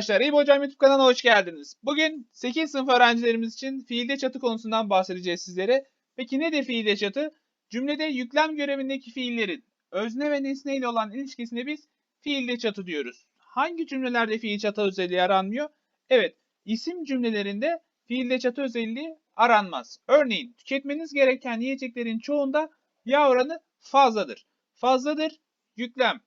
arkadaşlar, İyi Hocam YouTube kanalına hoş geldiniz. Bugün 8 sınıf öğrencilerimiz için fiilde çatı konusundan bahsedeceğiz sizlere. Peki nedir fiilde çatı? Cümlede yüklem görevindeki fiillerin özne ve nesne ile olan ilişkisine biz fiilde çatı diyoruz. Hangi cümlelerde fiil çatı özelliği aranmıyor? Evet, isim cümlelerinde fiilde çatı özelliği aranmaz. Örneğin tüketmeniz gereken yiyeceklerin çoğunda yağ oranı fazladır. Fazladır, yüklem.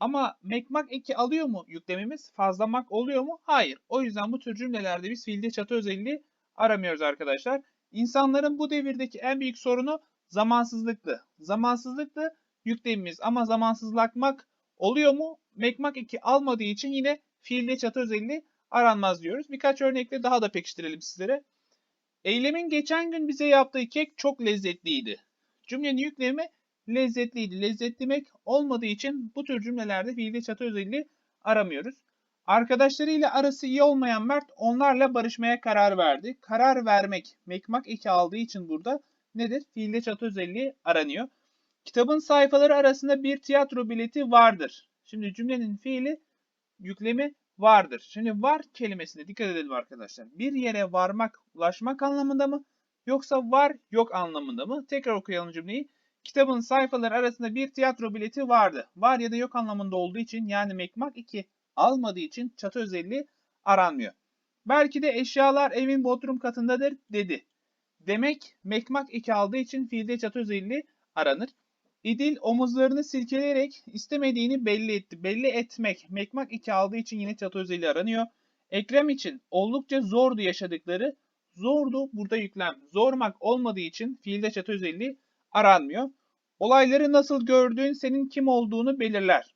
Ama mekmak eki alıyor mu yüklemimiz? Fazlamak oluyor mu? Hayır. O yüzden bu tür cümlelerde biz fiilde çatı özelliği aramıyoruz arkadaşlar. İnsanların bu devirdeki en büyük sorunu zamansızlıktı. Zamansızlıktı yüklemimiz ama zamansızlaşmak oluyor mu? Mekmak eki almadığı için yine fiilde çatı özelliği aranmaz diyoruz. Birkaç örnekle daha da pekiştirelim sizlere. Eylemin geçen gün bize yaptığı kek çok lezzetliydi. Cümlenin yüklemi lezzetliydi. Lezzetlemek olmadığı için bu tür cümlelerde fiilde çatı özelliği aramıyoruz. Arkadaşlarıyla arası iyi olmayan Mert onlarla barışmaya karar verdi. Karar vermek, mekmak eki aldığı için burada nedir? Fiilde çatı özelliği aranıyor. Kitabın sayfaları arasında bir tiyatro bileti vardır. Şimdi cümlenin fiili yüklemi vardır. Şimdi var kelimesine dikkat edelim arkadaşlar. Bir yere varmak, ulaşmak anlamında mı? Yoksa var yok anlamında mı? Tekrar okuyalım cümleyi. Kitabın sayfaları arasında bir tiyatro bileti vardı. Var ya da yok anlamında olduğu için yani mekmak 2 almadığı için çatı özelliği aranmıyor. Belki de eşyalar evin bodrum katındadır dedi. Demek mekmak 2 aldığı için fiilde çatı özelliği aranır. İdil omuzlarını silkeleyerek istemediğini belli etti. Belli etmek mekmak 2 aldığı için yine çatı özelliği aranıyor. Ekrem için oldukça zordu yaşadıkları. Zordu burada yüklem. Zormak olmadığı için fiilde çatı özelliği aranmıyor. Olayları nasıl gördüğün senin kim olduğunu belirler.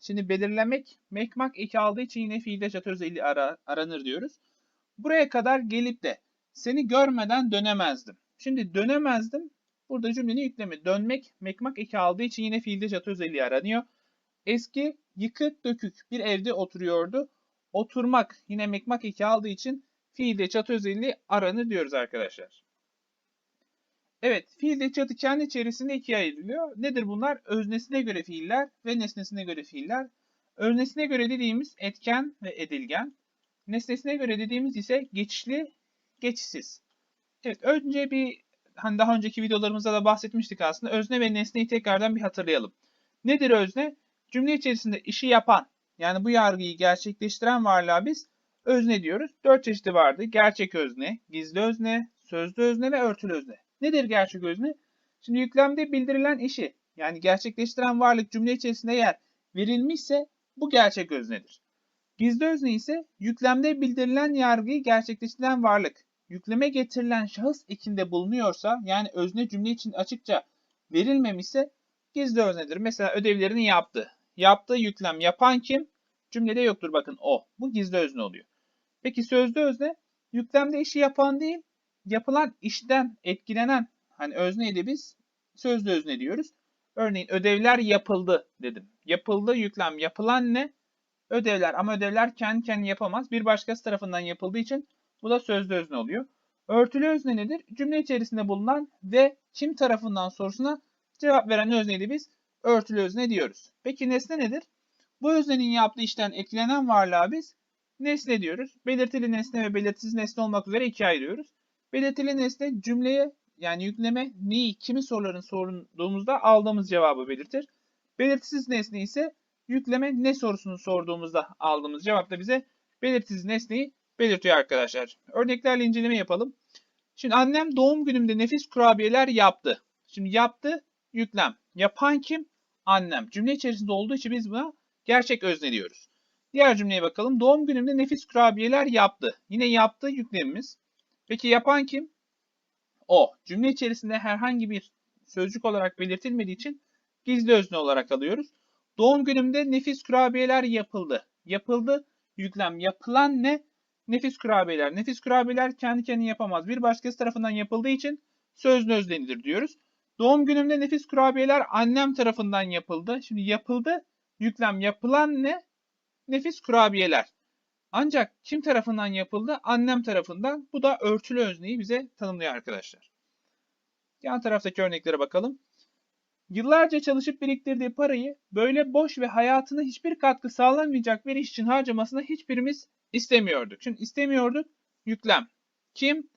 Şimdi belirlemek mekmak eki aldığı için yine fiilde çatı özelliği ara, aranır diyoruz. Buraya kadar gelip de seni görmeden dönemezdim. Şimdi dönemezdim. Burada cümlenin yüklemi. Dönmek mekmak eki aldığı için yine fiilde çatı özelliği aranıyor. Eski yıkık dökük bir evde oturuyordu. Oturmak yine mekmak eki aldığı için fiilde çatı özelliği aranır diyoruz arkadaşlar. Evet, fiilde çatı kendi içerisinde ikiye ayrılıyor. Nedir bunlar? Öznesine göre fiiller ve nesnesine göre fiiller. Öznesine göre dediğimiz etken ve edilgen. Nesnesine göre dediğimiz ise geçişli, geçişsiz. Evet, önce bir hani daha önceki videolarımızda da bahsetmiştik aslında. Özne ve nesneyi tekrardan bir hatırlayalım. Nedir özne? Cümle içerisinde işi yapan, yani bu yargıyı gerçekleştiren varlığa biz özne diyoruz. Dört çeşidi vardı. Gerçek özne, gizli özne, sözlü özne ve örtülü özne. Nedir gerçek özne? Şimdi yüklemde bildirilen işi yani gerçekleştiren varlık cümle içerisinde eğer verilmişse bu gerçek öznedir. Gizli özne ise yüklemde bildirilen yargıyı gerçekleştiren varlık yükleme getirilen şahıs ekinde bulunuyorsa yani özne cümle için açıkça verilmemişse gizli öznedir. Mesela ödevlerini yaptı. Yaptığı yüklem yapan kim? Cümlede yoktur bakın o. Bu gizli özne oluyor. Peki sözlü özne yüklemde işi yapan değil yapılan işten etkilenen hani özneydi biz sözlü özne diyoruz. Örneğin ödevler yapıldı dedim. Yapıldı yüklem yapılan ne? Ödevler ama ödevler kendi kendine yapamaz. Bir başkası tarafından yapıldığı için bu da sözlü özne oluyor. Örtülü özne nedir? Cümle içerisinde bulunan ve kim tarafından sorusuna cevap veren özneydi biz örtülü özne diyoruz. Peki nesne nedir? Bu öznenin yaptığı işten etkilenen varlığa biz nesne diyoruz. Belirtili nesne ve belirtisiz nesne olmak üzere ikiye ayırıyoruz. Belirtili nesne cümleye yani yükleme neyi, kimi soruların sorduğumuzda aldığımız cevabı belirtir. Belirtisiz nesne ise yükleme ne sorusunu sorduğumuzda aldığımız cevap da bize belirtisiz nesneyi belirtiyor arkadaşlar. Örneklerle inceleme yapalım. Şimdi annem doğum günümde nefis kurabiyeler yaptı. Şimdi yaptı yüklem. Yapan kim? Annem. Cümle içerisinde olduğu için biz buna gerçek özne diyoruz. Diğer cümleye bakalım. Doğum günümde nefis kurabiyeler yaptı. Yine yaptı yüklemimiz. Peki yapan kim? O. Cümle içerisinde herhangi bir sözcük olarak belirtilmediği için gizli özne olarak alıyoruz. Doğum günümde nefis kurabiyeler yapıldı. Yapıldı. Yüklem. Yapılan ne? Nefis kurabiyeler. Nefis kurabiyeler kendi kendine yapamaz. Bir başkası tarafından yapıldığı için sözlü özlenidir diyoruz. Doğum günümde nefis kurabiyeler annem tarafından yapıldı. Şimdi yapıldı. Yüklem yapılan ne? Nefis kurabiyeler. Ancak kim tarafından yapıldı? Annem tarafından. Bu da örtülü özneyi bize tanımlıyor arkadaşlar. Yan taraftaki örneklere bakalım. Yıllarca çalışıp biriktirdiği parayı böyle boş ve hayatına hiçbir katkı sağlamayacak bir iş için harcamasını hiçbirimiz istemiyorduk. Şimdi istemiyorduk yüklem. Kim?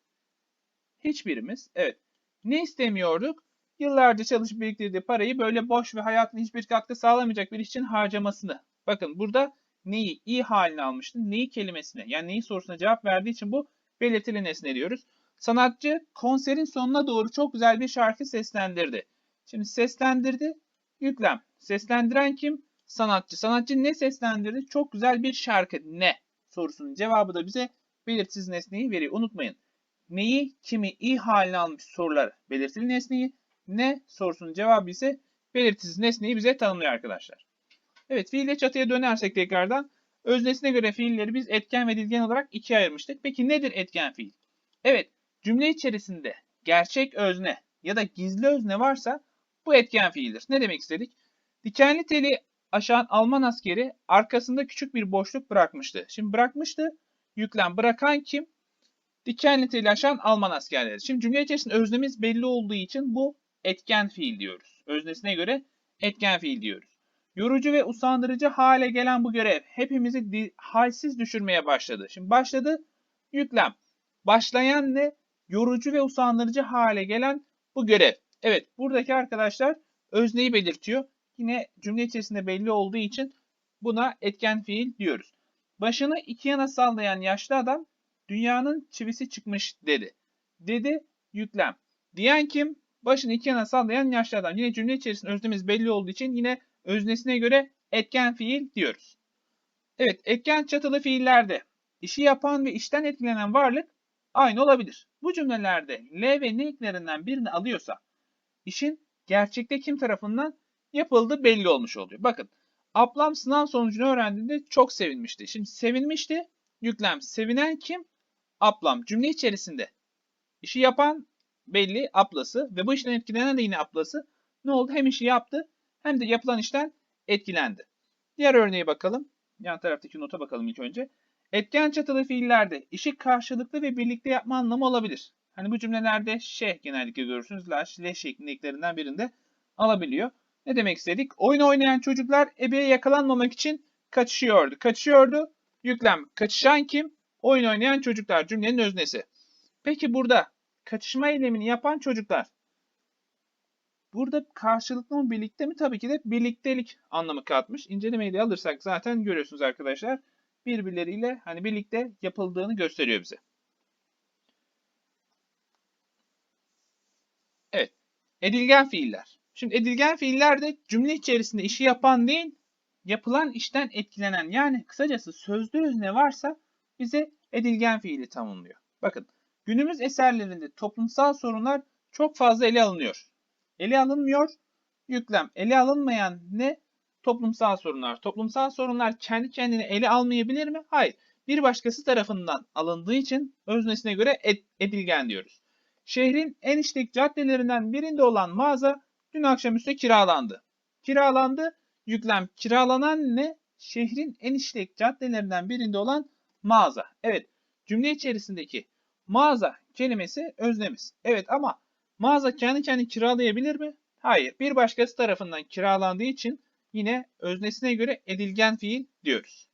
Hiçbirimiz. Evet. Ne istemiyorduk? Yıllarca çalışıp biriktirdiği parayı böyle boş ve hayatına hiçbir katkı sağlamayacak bir iş için harcamasını. Bakın burada neyi i haline almıştı. Neyi kelimesine yani neyi sorusuna cevap verdiği için bu belirtili nesne diyoruz. Sanatçı konserin sonuna doğru çok güzel bir şarkı seslendirdi. Şimdi seslendirdi, yüklem. Seslendiren kim? Sanatçı. Sanatçı ne seslendirdi? Çok güzel bir şarkı. Ne? Sorusunun cevabı da bize belirsiz nesneyi veriyor. Unutmayın. Neyi, kimi, i haline almış sorular belirtili nesneyi. Ne sorusunun cevabı ise belirsiz nesneyi bize tanımlıyor arkadaşlar. Evet fiille çatıya dönersek tekrardan öznesine göre fiilleri biz etken ve dilgen olarak ikiye ayırmıştık. Peki nedir etken fiil? Evet cümle içerisinde gerçek özne ya da gizli özne varsa bu etken fiildir. Ne demek istedik? Dikenli teli aşan Alman askeri arkasında küçük bir boşluk bırakmıştı. Şimdi bırakmıştı. Yüklem bırakan kim? Dikenli teli aşan Alman askerleri. Şimdi cümle içerisinde öznemiz belli olduğu için bu etken fiil diyoruz. Öznesine göre etken fiil diyoruz. Yorucu ve usandırıcı hale gelen bu görev hepimizi halsiz düşürmeye başladı. Şimdi başladı yüklem. Başlayan ne? Yorucu ve usandırıcı hale gelen bu görev. Evet buradaki arkadaşlar özneyi belirtiyor. Yine cümle içerisinde belli olduğu için buna etken fiil diyoruz. Başını iki yana sallayan yaşlı adam dünyanın çivisi çıkmış dedi. Dedi yüklem. Diyen kim? Başını iki yana sallayan yaşlı adam. Yine cümle içerisinde öznemiz belli olduğu için yine öznesine göre etken fiil diyoruz. Evet etken çatılı fiillerde işi yapan ve işten etkilenen varlık aynı olabilir. Bu cümlelerde L ve N eklerinden birini alıyorsa işin gerçekte kim tarafından yapıldığı belli olmuş oluyor. Bakın ablam sınav sonucunu öğrendiğinde çok sevinmişti. Şimdi sevinmişti. Yüklem sevinen kim? Ablam cümle içerisinde. İşi yapan belli ablası ve bu işten etkilenen de yine ablası. Ne oldu? Hem işi yaptı hem de yapılan işten etkilendi. Diğer örneğe bakalım. Yan taraftaki nota bakalım ilk önce. Etken çatılı fiillerde işi karşılıklı ve birlikte yapma anlamı olabilir. Hani bu cümlelerde şey genellikle görürsünüz. Laş, leş şeklinde birinde alabiliyor. Ne demek istedik? Oyun oynayan çocuklar ebeye yakalanmamak için kaçışıyordu. Kaçışıyordu. Yüklem. Kaçışan kim? Oyun oynayan çocuklar cümlenin öznesi. Peki burada kaçışma eylemini yapan çocuklar. Burada karşılıklı mı birlikte mi? Tabii ki de birliktelik anlamı katmış. İncelemeyi de alırsak zaten görüyorsunuz arkadaşlar. Birbirleriyle hani birlikte yapıldığını gösteriyor bize. Evet. Edilgen fiiller. Şimdi edilgen fiiller de cümle içerisinde işi yapan değil, yapılan işten etkilenen yani kısacası sözlü özne varsa bize edilgen fiili tanımlıyor. Bakın günümüz eserlerinde toplumsal sorunlar çok fazla ele alınıyor. Ele alınmıyor, yüklem. Ele alınmayan ne? Toplumsal sorunlar. Toplumsal sorunlar kendi kendine ele almayabilir mi? Hayır. Bir başkası tarafından alındığı için öznesine göre ed edilgen diyoruz. Şehrin en işlek caddelerinden birinde olan mağaza dün akşamüstü kiralandı. Kiralandı, yüklem. Kiralanan ne? Şehrin en işlek caddelerinden birinde olan mağaza. Evet, cümle içerisindeki mağaza kelimesi öznemiz. Evet ama mağaza kendi kendini kiralayabilir mi? Hayır. Bir başkası tarafından kiralandığı için yine öznesine göre edilgen fiil diyoruz.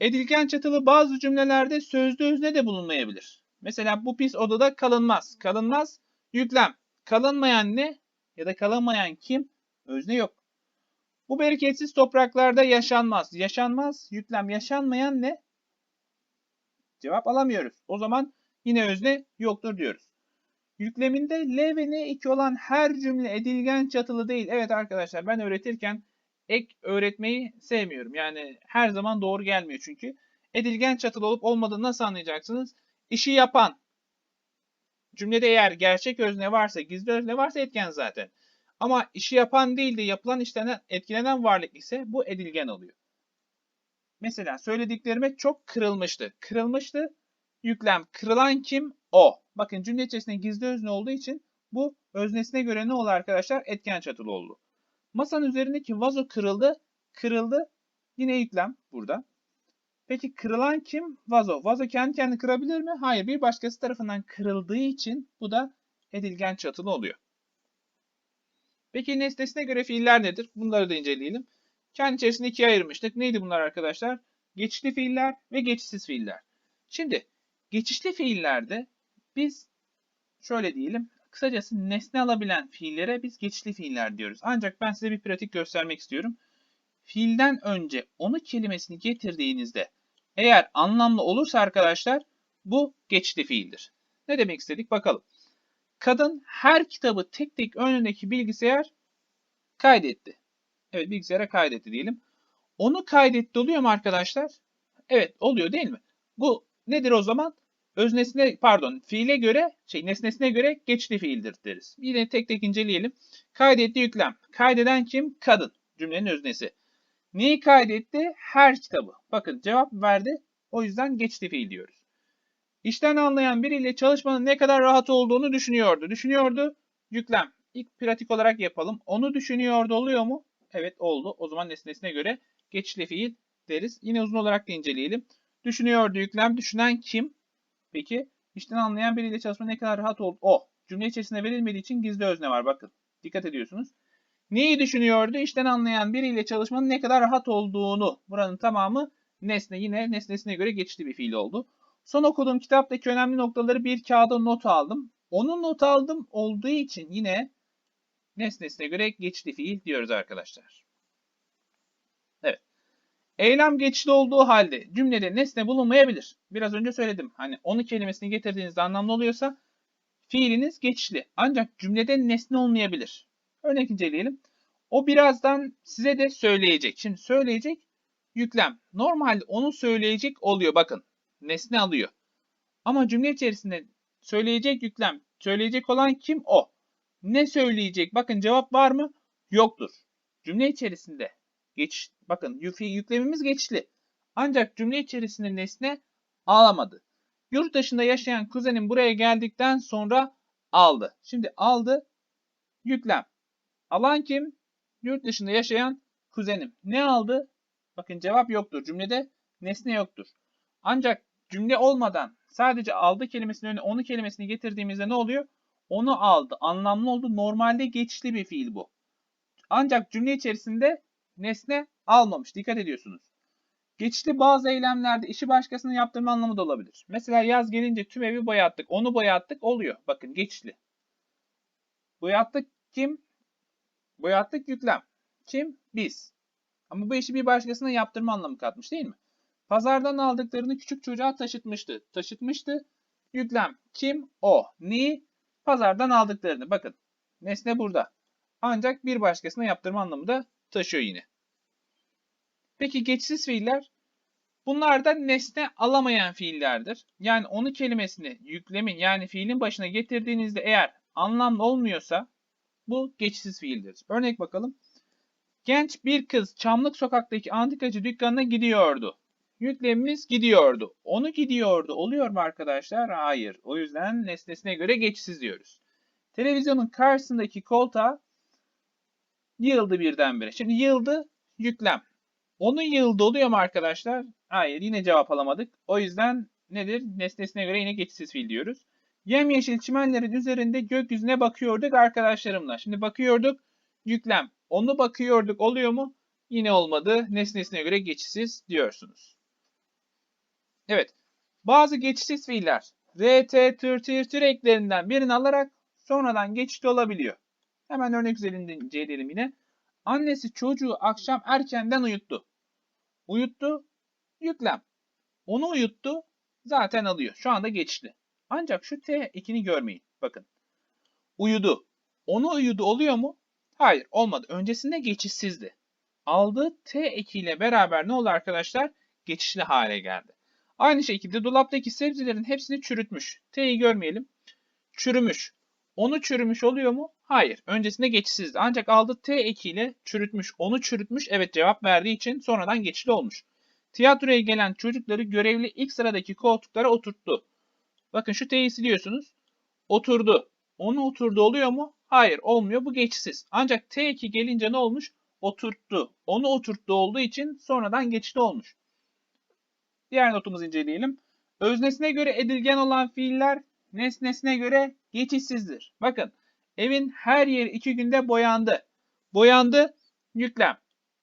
Edilgen çatılı bazı cümlelerde sözlü özne de bulunmayabilir. Mesela bu pis odada kalınmaz. Kalınmaz yüklem. Kalınmayan ne? Ya da kalınmayan kim? Özne yok. Bu bereketsiz topraklarda yaşanmaz. Yaşanmaz yüklem. Yaşanmayan ne? Cevap alamıyoruz. O zaman yine özne yoktur diyoruz. Yükleminde L ve N eki olan her cümle edilgen çatılı değil. Evet arkadaşlar ben öğretirken ek öğretmeyi sevmiyorum. Yani her zaman doğru gelmiyor çünkü. Edilgen çatılı olup olmadığını nasıl anlayacaksınız? İşi yapan cümlede eğer gerçek özne varsa, gizli özne varsa etken zaten. Ama işi yapan değil de yapılan işten etkilenen varlık ise bu edilgen oluyor. Mesela söylediklerime çok kırılmıştı. Kırılmıştı. Yüklem. Kırılan kim? O. Bakın cümle içerisinde gizli özne olduğu için bu öznesine göre ne oldu arkadaşlar? Etken çatılı oldu. Masanın üzerindeki vazo kırıldı. Kırıldı. Yine yüklem burada. Peki kırılan kim? Vazo. Vazo kendi kendini kırabilir mi? Hayır. Bir başkası tarafından kırıldığı için bu da edilgen çatılı oluyor. Peki nesnesine göre fiiller nedir? Bunları da inceleyelim. Kendi içerisinde ikiye ayırmıştık. Neydi bunlar arkadaşlar? Geçişli fiiller ve geçişsiz fiiller. Şimdi geçişli fiillerde biz şöyle diyelim. Kısacası nesne alabilen fiillere biz geçişli fiiller diyoruz. Ancak ben size bir pratik göstermek istiyorum. Fiilden önce onu kelimesini getirdiğinizde eğer anlamlı olursa arkadaşlar bu geçişli fiildir. Ne demek istedik bakalım. Kadın her kitabı tek tek önündeki bilgisayar kaydetti. Evet bilgisayara kaydetti diyelim. Onu kaydetti oluyor mu arkadaşlar? Evet oluyor değil mi? Bu nedir o zaman? Öznesine pardon fiile göre şey nesnesine göre geçli fiildir deriz. Yine tek tek inceleyelim. Kaydetti yüklem. Kaydeden kim? Kadın. Cümlenin öznesi. Neyi kaydetti? Her kitabı. Bakın cevap verdi. O yüzden geçli fiil diyoruz. İşten anlayan biriyle çalışmanın ne kadar rahat olduğunu düşünüyordu. Düşünüyordu. Yüklem. İlk pratik olarak yapalım. Onu düşünüyordu oluyor mu? Evet oldu. O zaman nesnesine göre geçli fiil deriz. Yine uzun olarak da inceleyelim. Düşünüyordu yüklem. Düşünen kim? Peki işten anlayan biriyle çalışma ne kadar rahat oldu? O. Cümle içerisinde verilmediği için gizli özne var. Bakın. Dikkat ediyorsunuz. Neyi düşünüyordu? İşten anlayan biriyle çalışmanın ne kadar rahat olduğunu. Buranın tamamı nesne. Yine nesnesine göre geçişli bir fiil oldu. Son okuduğum kitaptaki önemli noktaları bir kağıda not aldım. Onun not aldım olduğu için yine nesnesine göre geçişli fiil diyoruz arkadaşlar. Eylem geçişli olduğu halde cümlede nesne bulunmayabilir. Biraz önce söyledim. Hani onu kelimesini getirdiğinizde anlamlı oluyorsa fiiliniz geçişli. Ancak cümlede nesne olmayabilir. Örnek inceleyelim. O birazdan size de söyleyecek. Şimdi söyleyecek yüklem. Normalde onu söyleyecek oluyor. Bakın nesne alıyor. Ama cümle içerisinde söyleyecek yüklem. Söyleyecek olan kim? O. Ne söyleyecek? Bakın cevap var mı? Yoktur. Cümle içerisinde geç bakın yüklemimiz geçişli. Ancak cümle içerisinde nesne alamadı. Yurt dışında yaşayan kuzenim buraya geldikten sonra aldı. Şimdi aldı yüklem. Alan kim? Yurt dışında yaşayan kuzenim. Ne aldı? Bakın cevap yoktur. Cümlede nesne yoktur. Ancak cümle olmadan sadece aldı kelimesinin önüne onu kelimesini getirdiğimizde ne oluyor? Onu aldı. Anlamlı oldu. Normalde geçişli bir fiil bu. Ancak cümle içerisinde nesne almamış. Dikkat ediyorsunuz. Geçişli bazı eylemlerde işi başkasının yaptırma anlamı da olabilir. Mesela yaz gelince tüm evi boyattık. Onu boyattık oluyor. Bakın geçişli. Boyattık kim? Boyattık yüklem. Kim? Biz. Ama bu işi bir başkasına yaptırma anlamı katmış değil mi? Pazardan aldıklarını küçük çocuğa taşıtmıştı. Taşıtmıştı. Yüklem. Kim? O. Neyi? Pazardan aldıklarını. Bakın. Nesne burada. Ancak bir başkasına yaptırma anlamı da taşıyor yine. Peki geçsiz fiiller? Bunlar da nesne alamayan fiillerdir. Yani onu kelimesini yüklemin yani fiilin başına getirdiğinizde eğer anlamlı olmuyorsa bu geçsiz fiildir. Örnek bakalım. Genç bir kız Çamlık sokaktaki antikacı dükkanına gidiyordu. Yüklemimiz gidiyordu. Onu gidiyordu. Oluyor mu arkadaşlar? Hayır. O yüzden nesnesine göre geçsiz diyoruz. Televizyonun karşısındaki koltuğa yığıldı birdenbire. Şimdi yığıldı yüklem. Onu yığıldı oluyor mu arkadaşlar? Hayır. Yine cevap alamadık. O yüzden nedir? Nesnesine göre yine geçsiz fiil diyoruz. Yemyeşil çimenlerin üzerinde gökyüzüne bakıyorduk arkadaşlarımla. Şimdi bakıyorduk yüklem. Onu bakıyorduk oluyor mu? Yine olmadı. Nesnesine göre geçişsiz diyorsunuz. Evet. Bazı geçişsiz fiiller RT, tır, tir, tır eklerinden birini alarak sonradan geçişli olabiliyor. Hemen örnek üzerinde inceleyelim yine. Annesi çocuğu akşam erkenden uyuttu. Uyuttu, yüklem. Onu uyuttu, zaten alıyor. Şu anda geçişli. Ancak şu T ekini görmeyin. Bakın. Uyudu. Onu uyudu oluyor mu? Hayır olmadı. Öncesinde geçişsizdi. Aldığı T ekiyle beraber ne oldu arkadaşlar? Geçişli hale geldi. Aynı şekilde dolaptaki sebzelerin hepsini çürütmüş. T'yi görmeyelim. Çürümüş. Onu çürümüş oluyor mu? Hayır. Öncesinde geçişsizdi. Ancak aldığı T ekiyle çürütmüş. Onu çürütmüş. Evet cevap verdiği için sonradan geçişli olmuş. Tiyatroya gelen çocukları görevli ilk sıradaki koltuklara oturttu. Bakın şu T'yi siliyorsunuz. Oturdu. Onu oturdu oluyor mu? Hayır olmuyor. Bu geçişsiz. Ancak T2 gelince ne olmuş? Oturttu. Onu oturttu olduğu için sonradan geçişli olmuş. Diğer notumuzu inceleyelim. Öznesine göre edilgen olan fiiller nesnesine göre geçişsizdir. Bakın Evin her yeri iki günde boyandı. Boyandı yüklem.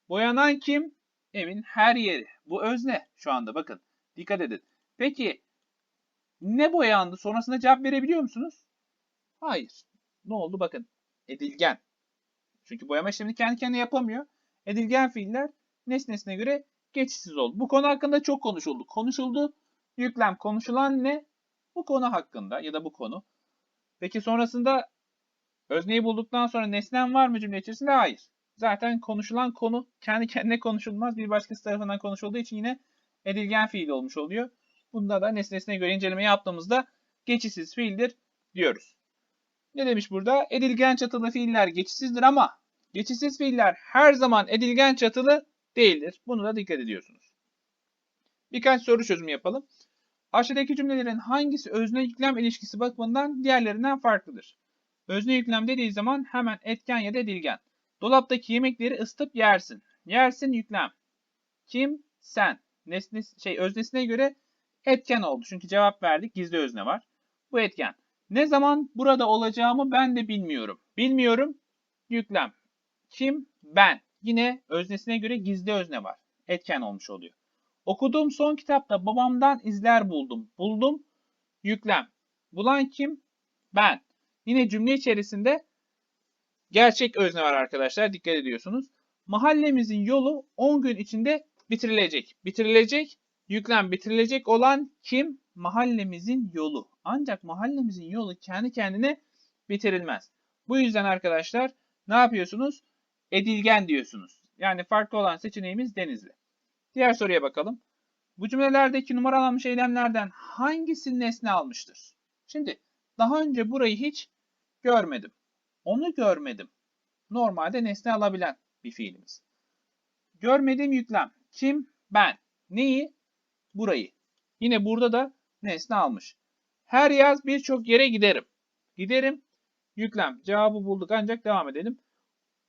Boyanan kim? Evin her yeri. Bu özne şu anda bakın. Dikkat edin. Peki ne boyandı? Sonrasında cevap verebiliyor musunuz? Hayır. Ne oldu? Bakın. Edilgen. Çünkü boyama işlemini kendi kendine yapamıyor. Edilgen fiiller nesnesine göre geçişsiz oldu. Bu konu hakkında çok konuşuldu. Konuşuldu. Yüklem konuşulan ne? Bu konu hakkında ya da bu konu. Peki sonrasında özneyi bulduktan sonra nesnen var mı cümle içerisinde? Hayır. Zaten konuşulan konu kendi kendine konuşulmaz. Bir başkası tarafından konuşulduğu için yine edilgen fiil olmuş oluyor. Bunda da nesnesine göre inceleme yaptığımızda geçişsiz fiildir diyoruz. Ne demiş burada? Edilgen çatılı fiiller geçişsizdir ama geçişsiz fiiller her zaman edilgen çatılı değildir. Bunu da dikkat ediyorsunuz. Birkaç soru çözümü yapalım. Aşağıdaki cümlelerin hangisi özne yüklem ilişkisi bakımından diğerlerinden farklıdır? Özne yüklem dediği zaman hemen etken ya da edilgen. Dolaptaki yemekleri ısıtıp yersin. Yersin yüklem. Kim? Sen. Nesnesi, şey öznesine göre etken oldu. Çünkü cevap verdik. Gizli özne var. Bu etken. Ne zaman burada olacağımı ben de bilmiyorum. Bilmiyorum. Yüklem. Kim? Ben. Yine öznesine göre gizli özne var. Etken olmuş oluyor. Okuduğum son kitapta babamdan izler buldum. Buldum. Yüklem. Bulan kim? Ben. Yine cümle içerisinde gerçek özne var arkadaşlar. Dikkat ediyorsunuz. Mahallemizin yolu 10 gün içinde bitirilecek. Bitirilecek. Yüklem bitirilecek olan kim? Mahallemizin yolu. Ancak mahallemizin yolu kendi kendine bitirilmez. Bu yüzden arkadaşlar ne yapıyorsunuz? Edilgen diyorsunuz. Yani farklı olan seçeneğimiz Denizli. Diğer soruya bakalım. Bu cümlelerdeki numaralanmış eylemlerden hangisi nesne almıştır? Şimdi daha önce burayı hiç görmedim. Onu görmedim. Normalde nesne alabilen bir fiilimiz. Görmediğim yüklem. Kim? Ben. Neyi? Burayı. Yine burada da nesne almış. Her yaz birçok yere giderim. Giderim. Yüklem. Cevabı bulduk ancak devam edelim.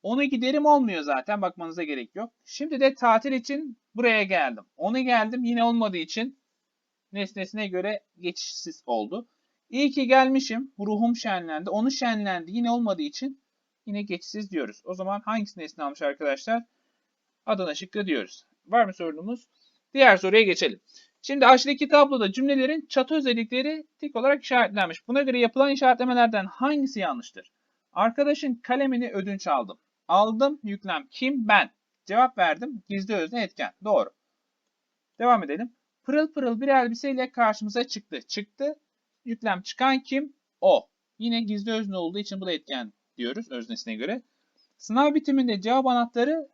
Onu giderim olmuyor zaten. Bakmanıza gerek yok. Şimdi de tatil için buraya geldim. Onu geldim yine olmadığı için nesnesine göre geçişsiz oldu. İyi ki gelmişim. Ruhum şenlendi. Onu şenlendi. Yine olmadığı için yine geçişsiz diyoruz. O zaman hangisi nesne almış arkadaşlar? Adana şıkkı diyoruz. Var mı sorunumuz? Diğer soruya geçelim. Şimdi aşağıdaki tabloda cümlelerin çatı özellikleri tik olarak işaretlenmiş. Buna göre yapılan işaretlemelerden hangisi yanlıştır? Arkadaşın kalemini ödünç aldım. Aldım yüklem kim? Ben. Cevap verdim. Gizli özne etken. Doğru. Devam edelim. Pırıl pırıl bir elbiseyle karşımıza çıktı. Çıktı. Yüklem çıkan kim? O. Yine gizli özne olduğu için bu da etken diyoruz öznesine göre. Sınav bitiminde cevap anahtarı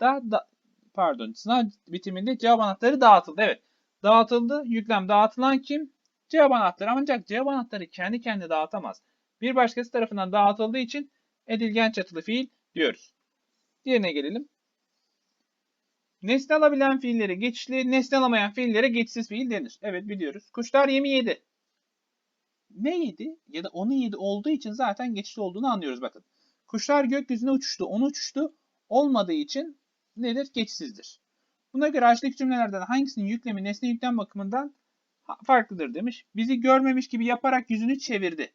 da, da pardon sınav bitiminde cevap anahtarı dağıtıldı. Evet. Dağıtıldı. Yüklem dağıtılan kim? Cevap anahtarı. Ancak cevap anahtarı kendi kendine dağıtamaz. Bir başkası tarafından dağıtıldığı için edilgen çatılı fiil diyoruz. Diğerine gelelim. Nesne alabilen fiillere geçişli, nesne alamayan fiillere geçişsiz fiil denir. Evet biliyoruz. Kuşlar yemi yedi. Ne yedi ya da onu yedi olduğu için zaten geçişli olduğunu anlıyoruz bakın. Kuşlar gökyüzüne uçuştu, onu uçuştu olmadığı için nedir? Geçişsizdir. Buna göre aşağıdaki cümlelerden hangisinin yüklemi nesne yüklem bakımından farklıdır demiş. Bizi görmemiş gibi yaparak yüzünü çevirdi.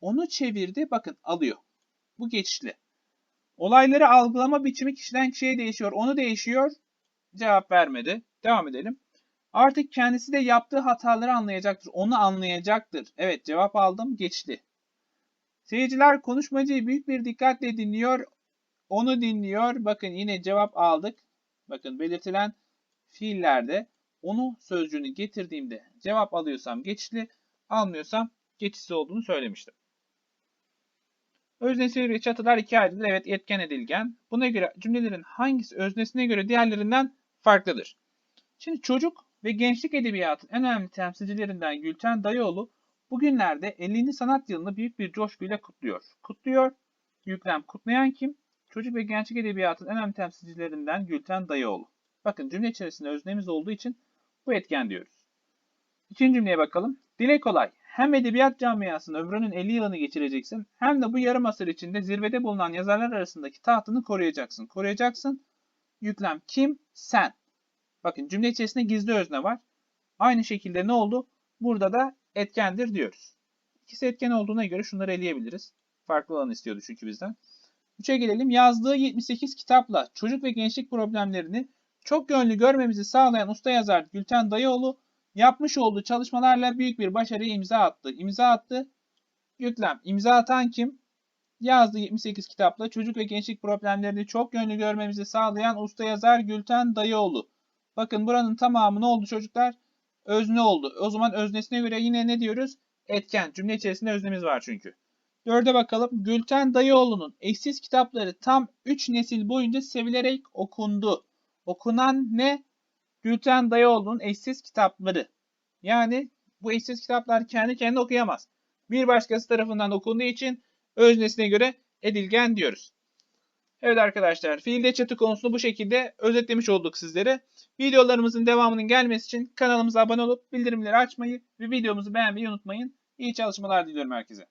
Onu çevirdi bakın alıyor. Bu geçişli. Olayları algılama biçimi kişiden kişiye değişiyor. Onu değişiyor. Cevap vermedi. Devam edelim. Artık kendisi de yaptığı hataları anlayacaktır. Onu anlayacaktır. Evet cevap aldım. Geçti. Seyirciler konuşmacıyı büyük bir dikkatle dinliyor. Onu dinliyor. Bakın yine cevap aldık. Bakın belirtilen fiillerde onu sözcüğünü getirdiğimde cevap alıyorsam geçişli, almıyorsam geçişsiz olduğunu söylemiştim. Öznesel ve çatılar iki ayrıdır. Evet etken edilgen. Buna göre cümlelerin hangisi öznesine göre diğerlerinden farklıdır? Şimdi çocuk ve gençlik edebiyatının en önemli temsilcilerinden Gülten Dayıoğlu bugünlerde 50. sanat yılını büyük bir coşkuyla kutluyor. Kutluyor. Yüklem kutlayan kim? Çocuk ve gençlik edebiyatının en önemli temsilcilerinden Gülten Dayıoğlu. Bakın cümle içerisinde öznemiz olduğu için bu etken diyoruz. İkinci cümleye bakalım. Dile kolay. Hem edebiyat camiasında ömrünün 50 yılını geçireceksin hem de bu yarım asır içinde zirvede bulunan yazarlar arasındaki tahtını koruyacaksın. Koruyacaksın. Yüklem kim? Sen. Bakın cümle içerisinde gizli özne var. Aynı şekilde ne oldu? Burada da etkendir diyoruz. İkisi etken olduğuna göre şunları eleyebiliriz. Farklı alan istiyordu çünkü bizden. 3'e gelelim. Yazdığı 78 kitapla çocuk ve gençlik problemlerini çok yönlü görmemizi sağlayan usta yazar Gülten Dayıoğlu yapmış olduğu çalışmalarla büyük bir başarıya imza attı. İmza attı. Yüklem. İmza atan kim? Yazdığı 78 kitapla çocuk ve gençlik problemlerini çok yönlü görmemizi sağlayan usta yazar Gülten Dayıoğlu. Bakın buranın tamamı ne oldu çocuklar? Özne oldu. O zaman öznesine göre yine ne diyoruz? Etken. Cümle içerisinde öznemiz var çünkü. Dörde bakalım. Gülten Dayıoğlu'nun eşsiz kitapları tam 3 nesil boyunca sevilerek okundu. Okunan ne? Gülten Dayıoğlu'nun eşsiz kitapları. Yani bu eşsiz kitaplar kendi kendine okuyamaz. Bir başkası tarafından okunduğu için öznesine göre edilgen diyoruz. Evet arkadaşlar fiilde çatı konusunu bu şekilde özetlemiş olduk sizlere. Videolarımızın devamının gelmesi için kanalımıza abone olup bildirimleri açmayı ve videomuzu beğenmeyi unutmayın. İyi çalışmalar diliyorum herkese.